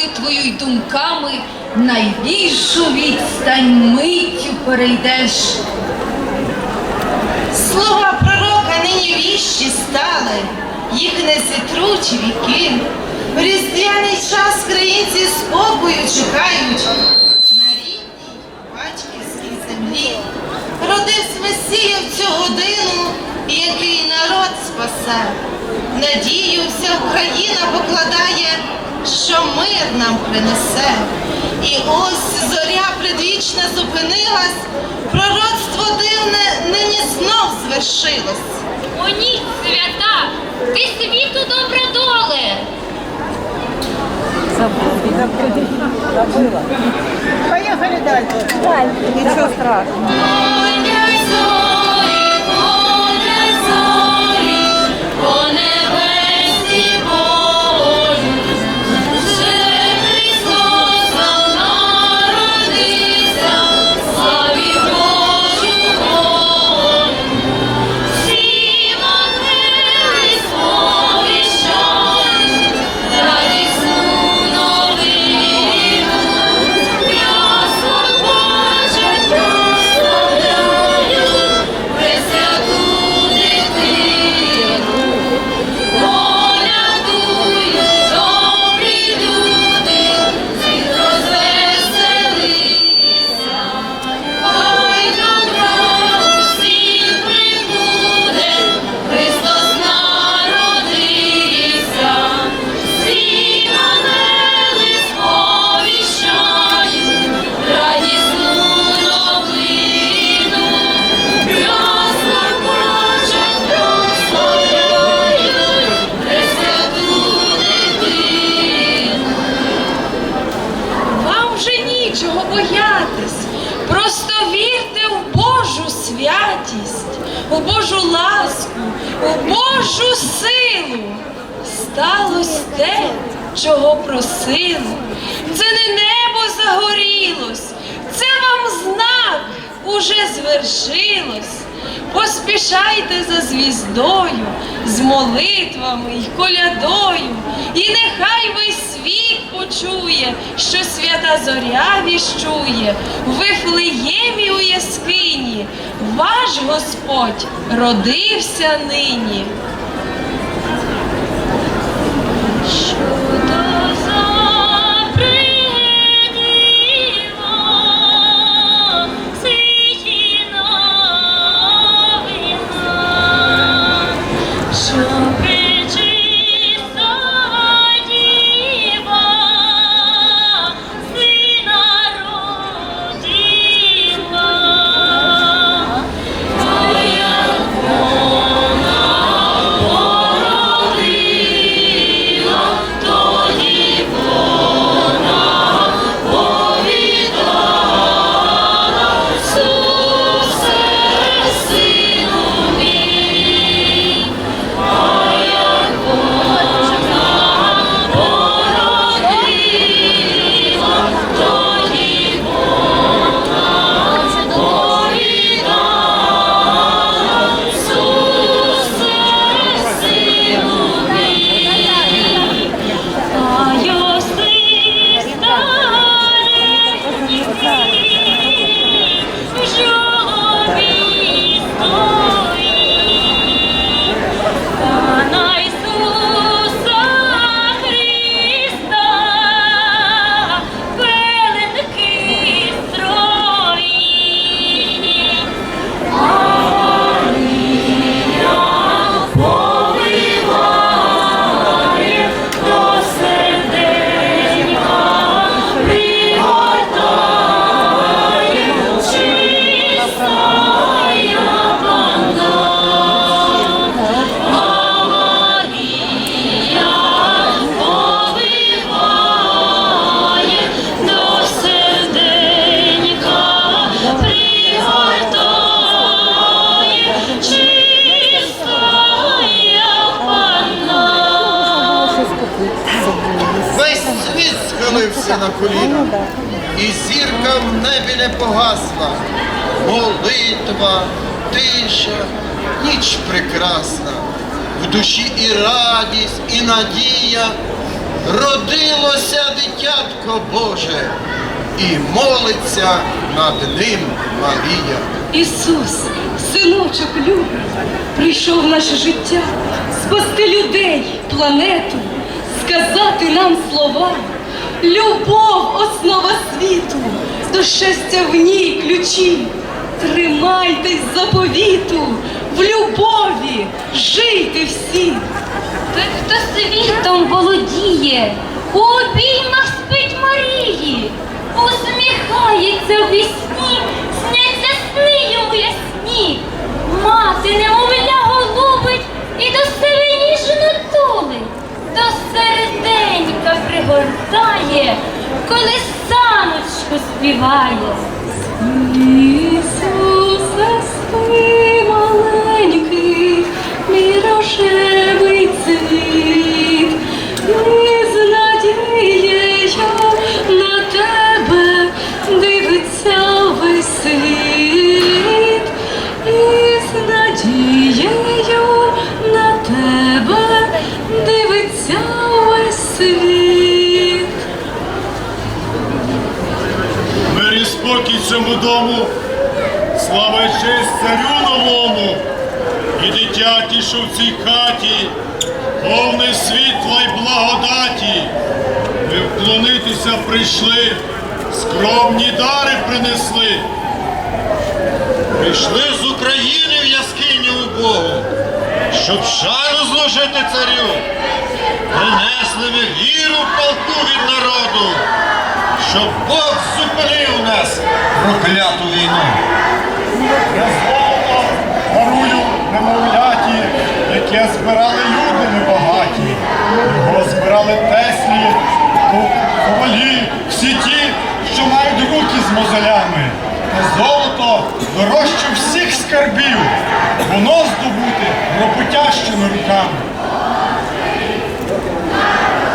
молитвою й думками найбільшу відстань миттю перейдеш. Слова пророка нині віщі стали, їх не зітруть віки. В різдвяний час країнці спокою чекають на рідній батьківській землі. Родився Месія в цю годину, який народ спасе. Надію вся Україна покладає, що мир нам принесе. І ось зоря предвічна зупинилась, пророцтво дивне нині знов звершилось. О ні, свята, ти світу добра доле. Поехали дальше. Дальше. Ничего страшного. Чого просили. Це не небо загорілось, це вам знак уже звершилось. Поспішайте за звіздою, з молитвами й колядою, і нехай весь світ почує, що свята зоря віщує в Вифлеємі у яскині, ваш Господь родився нині. Прекрасна, в душі і радість, і надія. Родилося дитятко Боже, і молиться над ним Марія. Ісус, синочок любий, прийшов в наше життя спасти людей, планету, сказати нам слова. Любов основа світу, до щастя в ній ключі. Тримайтесь заповіту, в любові жийте всі. Той, хто світом володіє, у обіймах спить Марії, усміхається в вісні, сняться сни йому ясні. Мати немовля голубить і до себе ніжно тулить, до серденька пригортає, коли самочку співає. Ісусе, спи маленький, рожевий цвіт, надією на тебе дивиться весь світ, і з на тебе дивиться весь світ. Мир спокій цьому дому, слава і честь царю новому, і тіше в цій хаті, повне світла й благодаті. Ми вклонитися прийшли, скромні дари принесли. Прийшли з України в яскиню у Богу, щоб шану зложити царю. Принесли ми віру в полку від народу, щоб Бог зупинив нас прокляту війну. Я золото дарую немовляті, яке збирали люди небагаті. Його збирали теслі, ковалі, всі ті, що мають руки з мозолями. Та золото дорожче всіх скарбів, воно здобути роботящими руками.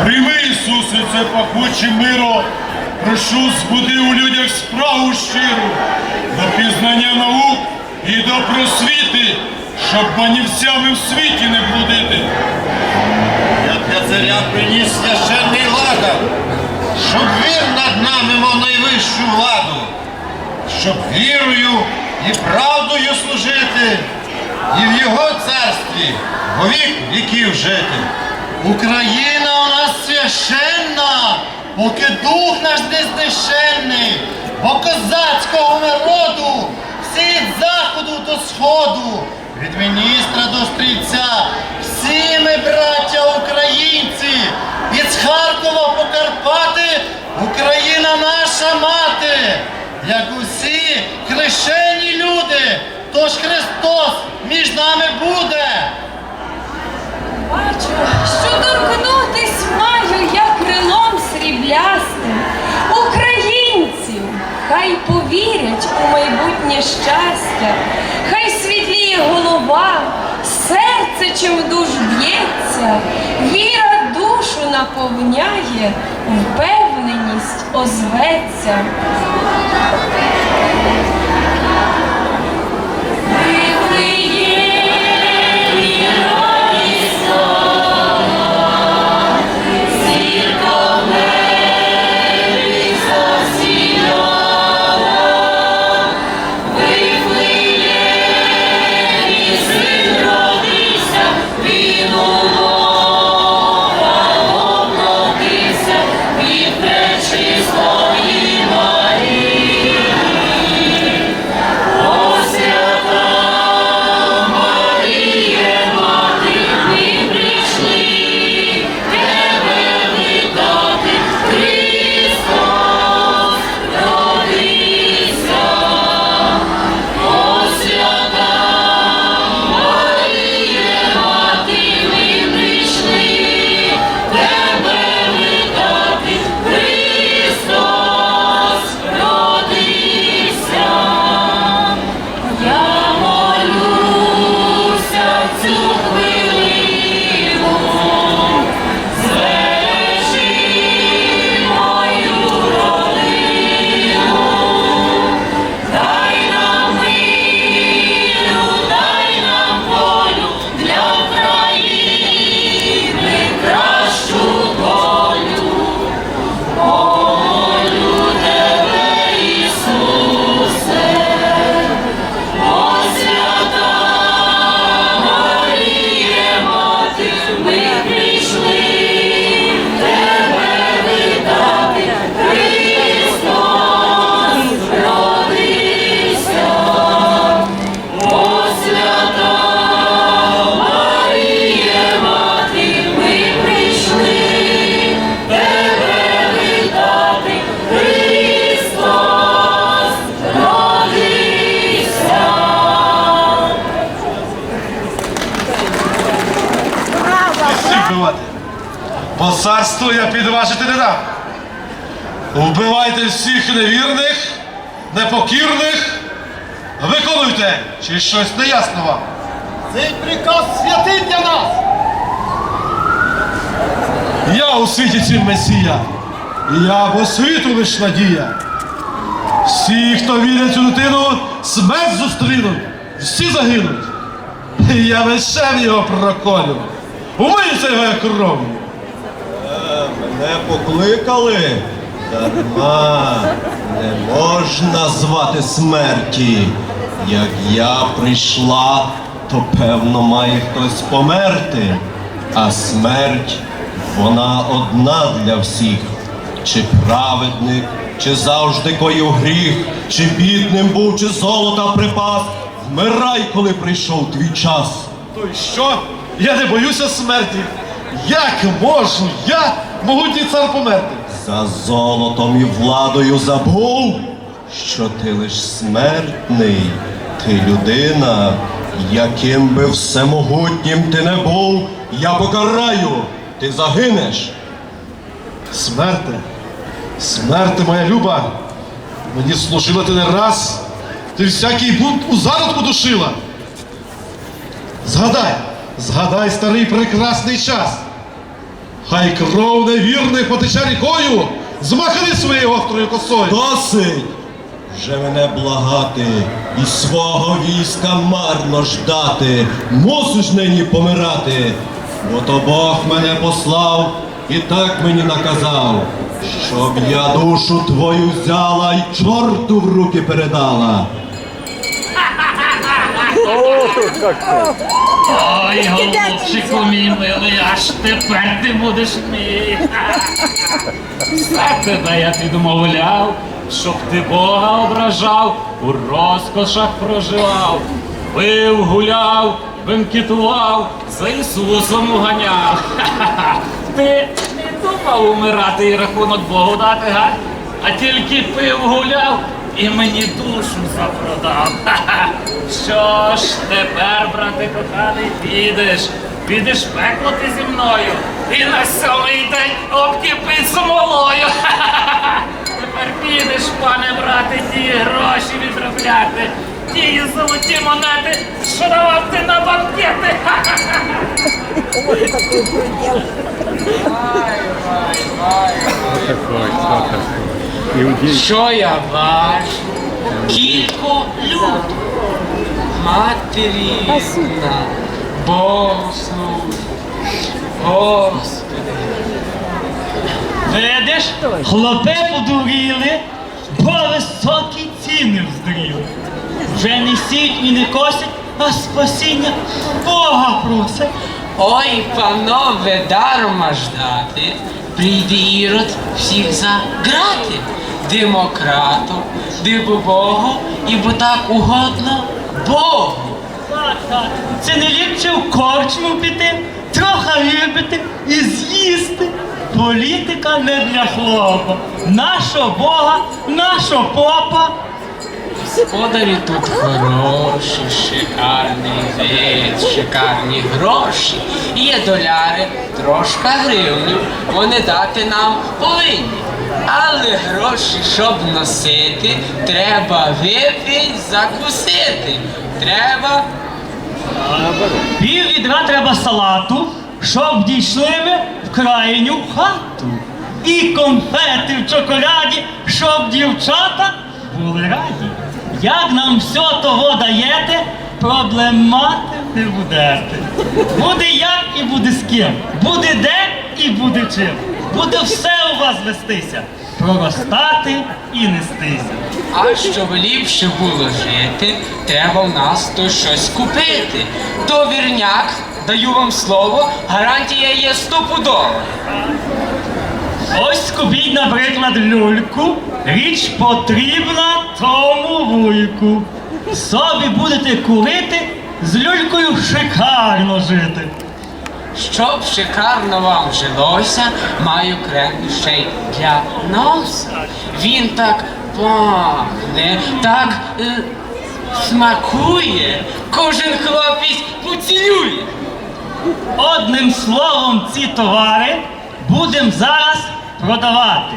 Прийми, Ісусе, це пахуче миро, прошу, збуди у людях справу щиру, до пізнання наук і до просвіти, щоб манівцями в світі не блудити. Я для царя приніс священний ладан, щоб він над нами мав найвищу владу, щоб вірою і правдою служити, і в його царстві вовік віків жити. Україна у нас священна, поки дух наш не знищенний, бо козацького народу всі від заходу до сходу, від міністра до стрільця, всі ми, браття українці, із Харкова по Карпати, Україна наша мати, як усі хрещені люди, тож Христос між нами буде. Бачу, що торкнутись маю я крилом сріблястим. Українців, хай повірять у майбутнє щастя, голова, серце чим душ б'ється, віра душу наповняє, впевненість озветься. Царство я підважити не дам. Вбивайте всіх невірних, непокірних. Виконуйте, чи щось неясно вам. Цей приказ святий для нас. Я у світі цім месія, і я бо світу лиш надія. Всі, хто вірять цю дитину, смерть зустрінуть, всі загинуть. І я мечем його проколю. Умиюся його кров'ю. Мене покликали. Дарма не можна звати смерті. Як я прийшла, то певно має хтось померти. А смерть вона одна для всіх. Чи праведник, чи завжди коїв гріх, чи бідним був, чи золота припас. Вмирай, коли прийшов твій час. То й що? Я не боюся смерті. Як можу я, могутній цар померти? За золотом і владою забув, що ти лиш смертний, ти людина, яким би всемогутнім ти не був, я покараю, ти загинеш. Смерте, смерте, моя люба, мені служила ти не раз, ти всякий бунт у зародку душила. Згадай, згадай старий прекрасний час. Хай кров невірних потече рікою, змахни своєю острою косою. Досить вже мене благати і свого війська марно ждати. Мусиш нині помирати, бо то Бог мене послав і так мені наказав, щоб я душу твою взяла і чорту в руки передала. Ой, голубчику мій милий, аж тепер ти будеш мій. За тебе я підмовляв, щоб ти Бога ображав, у розкошах проживав, пив, гуляв, бенкетував, за Ісусом уганяв. Ти не думав умирати і рахунок Богу дати, га? А тільки пив, гуляв і мені душу запродав. Що ж тепер, брате коханий, підеш, підеш пекло ти зі мною, і на сьомий день обкипить смолою. Ха-ха-ха. Тепер підеш, пане брате, ті гроші відробляти, ті золоті монети, що давав ти на банкети. Ха-ха-ха. Що я бачу? Кілько люд. Матері Богу. Господи. Видиш, хлопи подуріли, бо високі ціни вздоріли. Вже не сіть і не косять, а спасіння Бога просять. Ой, панове, дарма ждати. Прийде ірод всіх заграти. Демократом, дибо Богу, і бо так угодно Богу. Так, так, це не ліпше в корчму піти, трохи випити і з'їсти. Політика не для хлопа. Нашого Бога, нашого попа. Господарі тут хороші, шикарний вид, шикарні гроші. Є доляри, трошка гривнів, вони дати нам повинні. Але гроші, щоб носити, треба випити, закусити. Треба Пів відра треба салату, щоб дійшли ми в крайню хату. І конфети в чоколяді, щоб дівчата були раді. Як нам все того даєте, проблем мати не будете. Буде як і буде з ким, буде де і буде чим. Буде все у вас вестися, проростати і нестися. А щоб ліпше було жити, треба в нас то щось купити. То вірняк, даю вам слово, гарантія є стопудова. Ось купіть, наприклад, люльку. Річ потрібна тому вуйку. Собі будете курити, з люлькою шикарно жити. Щоб шикарно вам жилося, маю крем ще й для носа. Він так пахне, так е, смакує, кожен хлопець поцілює. Одним словом, ці товари будемо зараз продавати.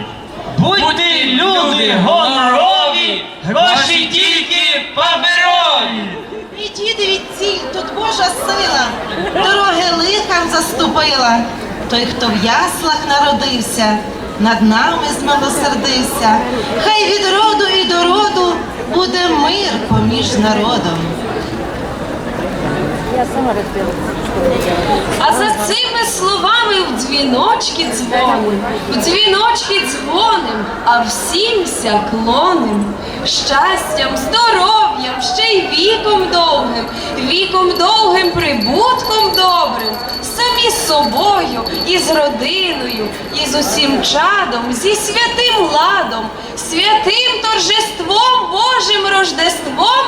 Будьте люди гонорові, гроші тільки паперові. Відійди від ціль, тут Божа сила, дороги лихам заступила. Той, хто в яслах народився, над нами змилосердився. Хай від роду і до роду буде мир поміж народом. А за цими словами в дзвіночки дзвоним, в дзвіночки дзвоним, а всімся клоним. Щастям, здоров'ям, ще й віком довгим, віком довгим, прибутком добрим, самі з собою, і з родиною, і з усім чадом, зі святим ладом, святим торжеством Божим Рождеством